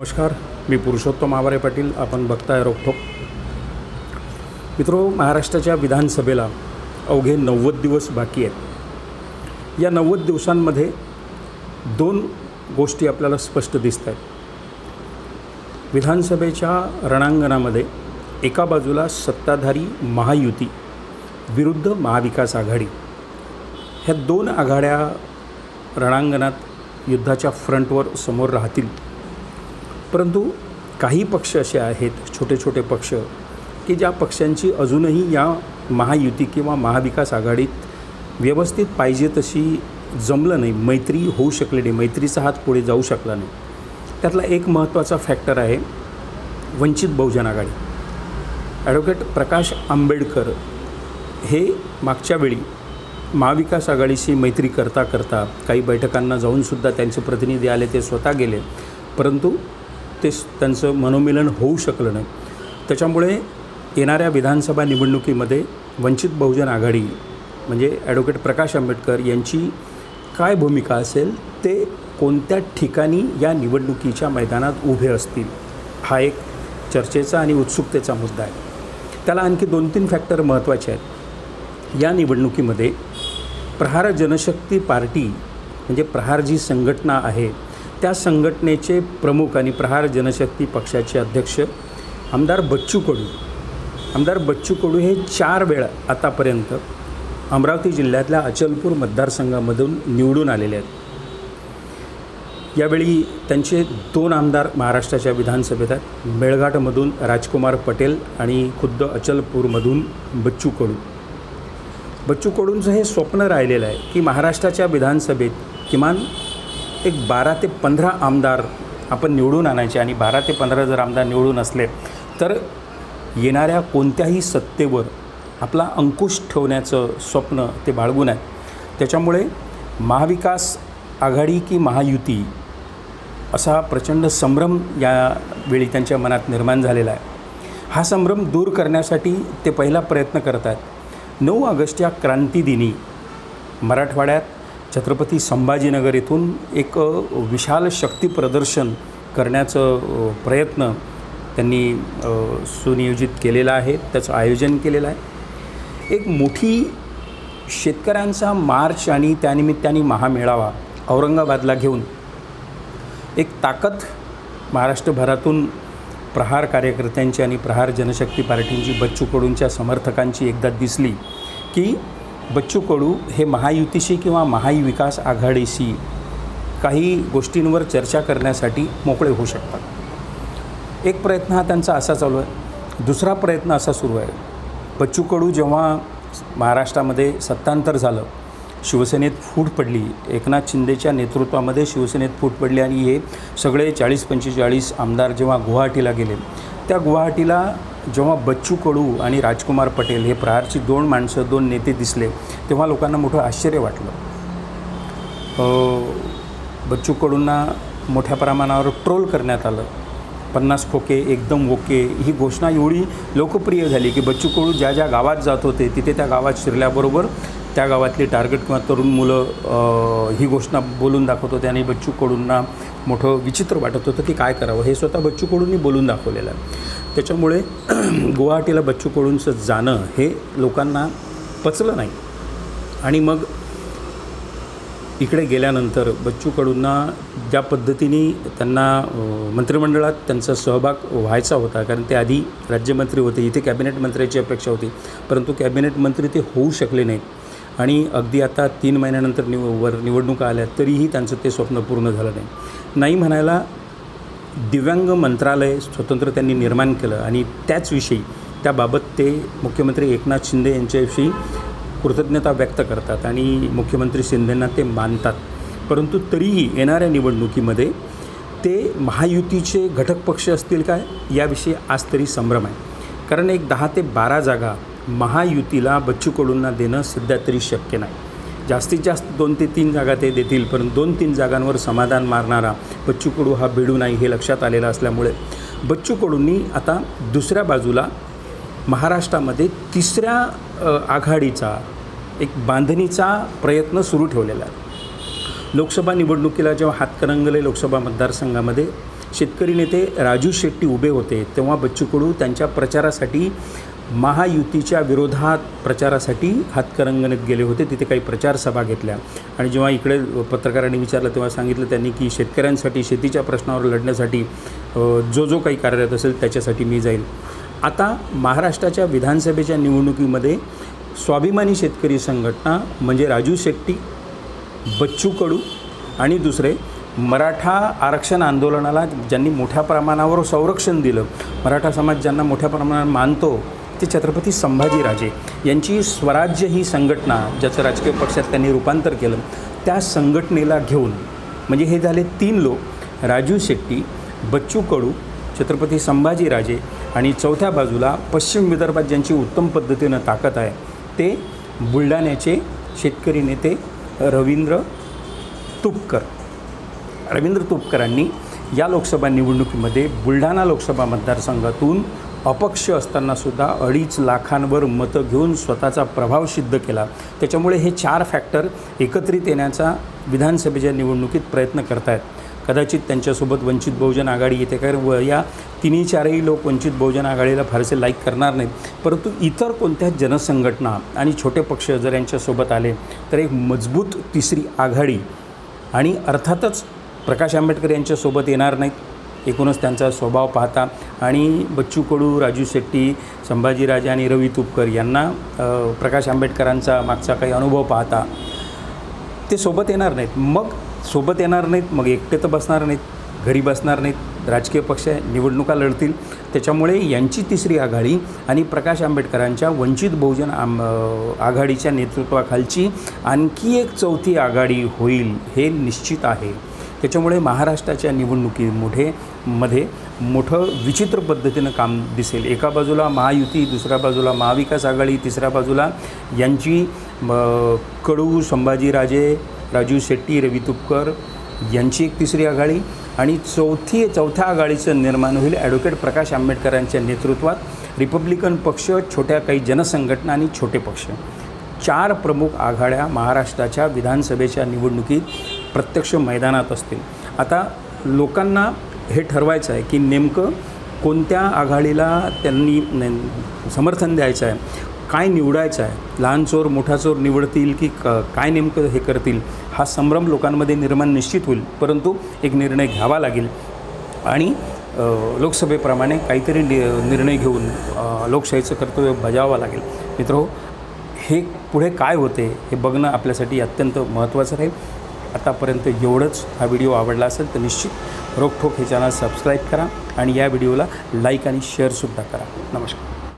नमस्कार मी पुरुषोत्तम आवारे पाटील आपण बघताय रोखोक मित्रो महाराष्ट्राच्या विधानसभेला अवघे नव्वद दिवस बाकी आहेत. या नव्वद दिवसांमध्ये दोन गोष्टी आपल्याला स्पष्ट दिसत आहेत. विधानसभेच्या रणांगणामध्ये एका बाजूला सत्ताधारी महायुती विरुद्ध महाविकास आघाडी. ह्या दोन आघाड्या रणांगणात युद्धाच्या फ्रंटवर समोर राहतील. परंतु काही पक्ष असे आहेत छोटे छोटे पक्ष की ज्या पक्षांची अजूनही या महायुती किंवा महाविकास आघाडीत व्यवस्थित पाहिजे तशी जमलं नाही मैत्री होऊ शकली नाही मैत्रीचा हात पुढे जाऊ शकला नाही. त्यातला एक महत्त्वाचा फॅक्टर आहे वंचित बहुजन आघाडी. ॲडव्होकेट प्रकाश आंबेडकर हे मागच्या वेळी महाविकास आघाडीशी मैत्री करता करता काही बैठकांना जाऊनसुद्धा त्यांचे प्रतिनिधी आले ते स्वतः गेले. परंतु ते त्यांचं मनोमिलन होऊ शकलं नाही. त्याच्यामुळे येणाऱ्या विधानसभा निवडणुकीमध्ये वंचित बहुजन आघाडी म्हणजे ॲडव्होकेट प्रकाश आंबेडकर यांची काय भूमिका असेल ते कोणत्या ठिकाणी या निवडणुकीच्या मैदानात उभे असतील हा एक चर्चेचा आणि उत्सुकतेचा मुद्दा आहे. त्याला आणखी दोन तीन फॅक्टर महत्त्वाचे आहेत. या निवडणुकीमध्ये प्रहार जनशक्ती पार्टी म्हणजे प्रहार जी संघटना आहे त्या संघटनेचे प्रमुख आणि प्रहार जनशक्ती पक्षाचे अध्यक्ष आमदार बच्चू कडू. आमदार बच्चू कडू हे चार वेळा आतापर्यंत अमरावती जिल्ह्यातल्या अचलपूर मतदारसंघामधून निवडून आलेले आहेत. यावेळी त्यांचे दोन आमदार महाराष्ट्राच्या विधानसभेत आहेत. मेळघाटमधून राजकुमार पटेल आणि खुद्द अचलपूरमधून बच्चू कडू. बच्चू कडूंचं हे स्वप्न राहिलेलं आहे की महाराष्ट्राच्या विधानसभेत किमान एक बारा ते पंधरा आमदार आपण निवडून आणायचे आणि बारा ते पंधरा जर आमदार निवडून असले तर येणाऱ्या कोणत्याही सत्तेवर आपला अंकुश ठेवण्याचं स्वप्न ते बाळगून आहे त्याच्यामुळे महाविकास आघाडी की महायुती असा प्रचंड संभ्रम यावेळी त्यांच्या मनात निर्माण झालेला आहे. हा संभ्रम दूर करण्यासाठी ते पहिला प्रयत्न करत आहेत. नऊ ऑगस्ट या क्रांतीदिनी मराठवाड्यात छत्रपती संभाजीनगर येथून एक विशाल शक्ती प्रदर्शन करण्याचं प्रयत्न त्यांनी सुनियोजित केलेला आहे त्याचं आयोजन केलेलं आहे. एक मोठी शेतकऱ्यांचा मार्च आणि त्यानिमित्ताने महामेळावा औरंगाबादला घेऊन एक ताकद महाराष्ट्रभरातून प्रहार कार्यकर्त्यांची आणि प्रहार जनशक्ती पार्टींची बच्चू कडूंच्या समर्थकांची एकदा दिसली की बच्चू कडू हे महायुतीशी किंवा महाविकास आघाडीशी काही गोष्टींवर चर्चा करण्यासाठी मोकळे होऊ शकतात. एक प्रयत्न हा त्यांचा असा चालू आहे. दुसरा प्रयत्न असा सुरू आहे. बच्चू कडू जेव्हा महाराष्ट्रामध्ये सत्तांतर झालं शिवसेनेत फूट पडली एकनाथ शिंदेच्या नेतृत्वामध्ये शिवसेनेत फूट पडली आणि हे सगळे चाळीस पंचेचाळीस आमदार जेव्हा गुवाहाटीला गेले त्या गुवाहाटीला जेव्हा बच्चू कडू आणि राजकुमार पटेल हे प्रहारची दोन माणसं दोन नेते दिसले तेव्हा लोकांना मोठं आश्चर्य वाटलं. बच्चू कडूंना मोठ्या प्रमाणावर ट्रोल करण्यात आलं. पन्नास खोके एकदम ओके ही घोषणा एवढी लोकप्रिय झाली की बच्चू कडू ज्या ज्या गावात जात होते तिथे त्या गावात शिरल्याबरोबर त्या गावातली टार्गेट किंवा तरुण मुलं ही घोषणा बोलून दाखवत होते आणि बच्चू कडूंना मोठं विचित्र वाटत होतं की काय करावं हे स्वतः बच्चू कडूंनी बोलून दाखवलेलं आहे. त्याच्यामुळे गुवाहाटीला बच्चू कडूंचं जाणं हे लोकांना पचलं नाही. आणि मग इकडे गेल्यानंतर बच्चू कडूंना ज्या पद्धतीने त्यांना मंत्रिमंडळात त्यांचा सहभाग व्हायचा होता कारण ते आधी राज्यमंत्री होते इथे कॅबिनेट मंत्र्याची अपेक्षा होती परंतु कॅबिनेट मंत्री ते होऊ शकले नाहीत. आणि अगदी आता तीन महिन्यानंतर निव वर निवडणुका आल्या तरीही त्यांचं ते स्वप्न पूर्ण झालं नाही. नाही म्हणायला दिव्यांग मंत्रालय स्वतंत्र त्यांनी निर्माण केलं आणि त्याचविषयी त्याबाबत ते मुख्यमंत्री एकनाथ शिंदे यांच्याविषयी कृतज्ञता व्यक्त करतात आणि मुख्यमंत्री शिंदेंना ते मानतात. परंतु तरीही येणाऱ्या निवडणुकीमध्ये ते महायुतीचे घटक पक्ष असतील काय? याविषयी आज तरी संभ्रम आहे. कारण एक दहा ते बारा जागा महायुतीला बच्चू कडूंना देणं सध्या तरी शक्य नाही. जास्तीत जास्त दोन ते तीन जागा ते देतील पण दोन तीन जागांवर समाधान मारणारा बच्चू कडू हा भिडू नाही हे लक्षात आलेलं असल्यामुळे बच्चू कडूंनी आता दुसऱ्या बाजूला महाराष्ट्रामध्ये तिसऱ्या आघाडीचा एक बांधणीचा प्रयत्न सुरू ठेवलेला आहे. लोकसभा निवडणुकीला जेव्हा हातकणंगले लोकसभा मतदारसंघामध्ये शेतकरी नेते राजू शेट्टी उभे होते तेव्हा बच्चू कडू त्यांच्या प्रचारासाठी महायुतीच्या विरोधात प्रचारासाठी हातकरंगणीत गेले होते. तिथे काही प्रचार सभा घेतल्या. आणि जेव्हा इकडे पत्रकारांनी विचारलं तेव्हा सांगितलं त्यांनी की शेतकऱ्यांसाठी शेतीच्या प्रश्नावर लढण्यासाठी जो जो काही कार्यरत असेल त्याच्यासाठी मी जाईल. आता महाराष्ट्राच्या विधानसभेच्या निवडणुकीमध्ये स्वाभिमानी शेतकरी संघटना म्हणजे राजू शेट्टी बच्चू कडू आणि दुसरे मराठा आरक्षण आंदोलनाला ज्यांनी मोठ्या प्रमाणावर संरक्षण दिलं. मराठा समाज ज्यांना मोठ्या प्रमाणात मानतो ते छत्रपती संभाजीराजे यांची स्वराज्य ही संघटना ज्याचं राजकीय पक्षात त्यांनी रूपांतर केलं त्या संघटनेला घेऊन म्हणजे हे झाले तीन लोक राजू शेट्टी बच्चू कडू छत्रपती संभाजीराजे आणि चौथ्या बाजूला पश्चिम विदर्भात ज्यांची उत्तम पद्धतीनं ताकद आहे ते बुलढाण्याचे शेतकरी नेते रवींद्र तुपकर. रवींद्र तुपकरांनी या लोकसभा निवडणुकीमध्ये बुलढाणा लोकसभा मतदारसंघातून अपक्ष असतानासुद्धा अडीच लाखांवर मतं घेऊन स्वतःचा प्रभाव सिद्ध केला. त्याच्यामुळे हे चार फॅक्टर एकत्रित येण्याचा विधानसभेच्या निवडणुकीत प्रयत्न करत आहेत कदाचित त्यांच्यासोबत वंचित बहुजन आघाडी येते कारण व या तिन्ही चारही लोक वंचित बहुजन आघाडीला फारसे लाईक करणार नाहीत. परंतु इतर कोणत्या जनसंघटना आणि छोटे पक्ष जर यांच्यासोबत आले तर एक मजबूत तिसरी आघाडी आणि अर्थातच प्रकाश आंबेडकर यांच्यासोबत येणार नाहीत. एकूणच त्यांचा स्वभाव पाहता. आणि बच्चू कडू राजू शेट्टी संभाजीराजे आणि रवी तुपकर यांना प्रकाश आंबेडकरांचा मागचा काही अनुभव पाहता. ते सोबत येणार नाहीत. मग सोबत येणार नाहीत मग एकटे तर बसणार नाहीत घरी बसणार नाहीत राजकीय पक्ष निवडणुका लढतील. त्याच्यामुळे यांची तिसरी आघाडी आणि प्रकाश आंबेडकरांच्या वंचित बहुजन आम आघाडीच्या नेतृत्वाखालची आणखी एक चौथी आघाडी होईल हे निश्चित आहे. त्याच्यामुळे महाराष्ट्राच्या निवडणुकीमध्ये मध्ये मोठं विचित्र पद्धतीनं काम दिसेल. एका बाजूला महायुती दुसऱ्या बाजूला महाविकास आघाडी तिसऱ्या बाजूला यांची कडू संभाजीराजे राजू शेट्टी रवी तुपकर यांची एक तिसरी आघाडी आणि चौथी चौथ्या आघाडीचं निर्माण होईल ॲडव्होकेट प्रकाश आंबेडकरांच्या नेतृत्वात. रिपब्लिकन पक्ष छोट्या काही जनसंघटना आणि छोटे पक्ष. चार प्रमुख आघाड्या महाराष्ट्राच्या विधानसभेच्या निवडणुकीत प्रत्यक्ष मैदानात असतील. आता लोकांना हे ठरवायचं आहे की नेमकं कोणत्या आघाडीला त्यांनी समर्थन द्यायचं आहे? काय निवडायचं आहे? लहान चोर मोठा चोर निवडतील की क काय नेमकं हे करतील? हा संभ्रम लोकांमध्ये निर्माण निश्चित होईल परंतु एक निर्णय घ्यावा लागेल. आणि लोकसभेप्रमाणे काहीतरी नि निर्णय घेऊन लोकशाहीचं कर्तव्य बजावावं लागेल. मित्रो हे पुढे काय होते हे बघणं आपल्यासाठी अत्यंत महत्त्वाचं राहील. आतापर्यंत एवढंच हा व्हिडिओ आवडला असेल तर निश्चित रोखोक हे चॅनल सबस्क्राईब करा आणि या व्हिडिओला लाईक आणि शेअरसुद्धा करा. नमस्कार.